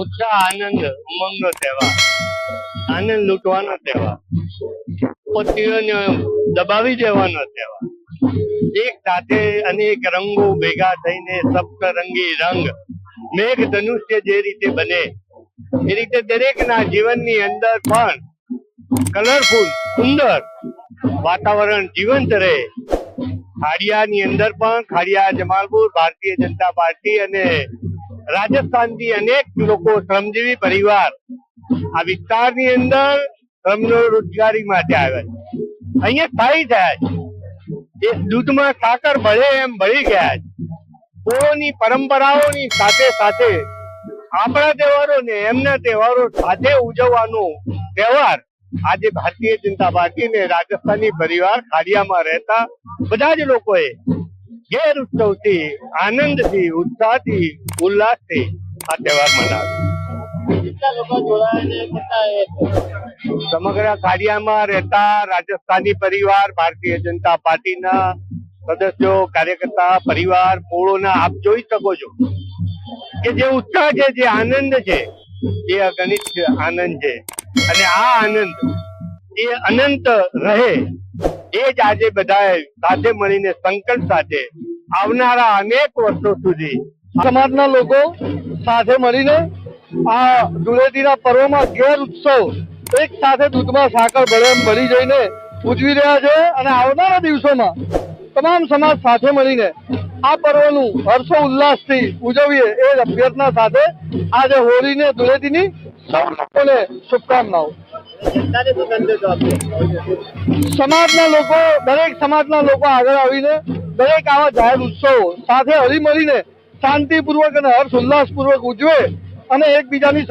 ઉત્સાહ આનંદ, ઉમંગનો તહેવાર. આનંદ લૂંટવાનો તહેવાર. પતિઓને દબાવી દેવાનો તહેવાર. એક સાથે અનેક રંગો ભેગા થઈને સપ્તરંગી રંગ મેઘ ધનુષ્ય જે રીતે બને, એ રીતે દરેકના જીવનની અંદર પણ કલરફુલ સુંદર વાતાવરણ જીવંત રહે. ખાડિયાની અંદર પણ ખાડિયા, જમાલપુર, ભારતીય જનતા પાર્ટી અને રાજસ્થાનથી અનેક લોકો શ્રમજીવી પરિવાર આ વિસ્તારની અંદર શ્રમનો રોજગારી માટે આવ્યા છે. અહીંયા સ્થાયી થયા છે. એ દૂધમાં સાકર ભળે એમ ભળી ગયા છે. પોળોની પરંપરાઓની સાથે સાથે આપણા તહેવારો ને એમના તહેવારો સાથે ઉજવવાનો તહેવાર આજે ભારતીય જનતા પાર્ટી ને રાજસ્થાની પરિવાર ખાડિયામાં રહેતા બધા જ લોકોએ ગેર ઉત્સવથી આનંદથી ઉત્સાહથી ઉલ્લાસથી આ તહેવાર મનાવ્યો. સમગ્ર ખાડિયામાં રહેતા રાજસ્થાની પરિવાર ભારતીય જનતા પાર્ટીના સદસ્યો કાર્યકર્તા પરિવાર પોળોના આપ જોઈ શકો છો કે જે ઉત્સાહ છે જે આનંદ છે એ અગણિત આનંદ છે. અને આ આનંદ, એ અનંત રહે, એ જ આજે બધા સાથે મળીને સંકલ્પ સાથે આવનારા અનેક વર્ષો સુધી સમાજના લોકો સાથે મળીને આ ધૂળેટીના પર્વમાં ગેર ઉત્સવ, એક સાથે દૂધમાં સાકર ભળે ભળી જઈને ઉજવી રહ્યા છે અને આવનારા દિવસોમાં તમામ સમાજ સાથે મળીને આ પર્વનું હર્ષો ઉલ્લાસથી ઉજવીએ એ અભ્યર્થના સાથે આજે હોળીને ધૂળેટીની સૌ લોકોને શુભકામનાઓ. સમાજના લોકો દરેક સમાજના લોકો આગળ આવીને દરેક આવા જાહેર ઉત્સવો સાથે હળી મળીને શાંતિપૂર્વક અને હર્ષ ઉલ્લાસપૂર્વક ઉજવે અને એકબીજાની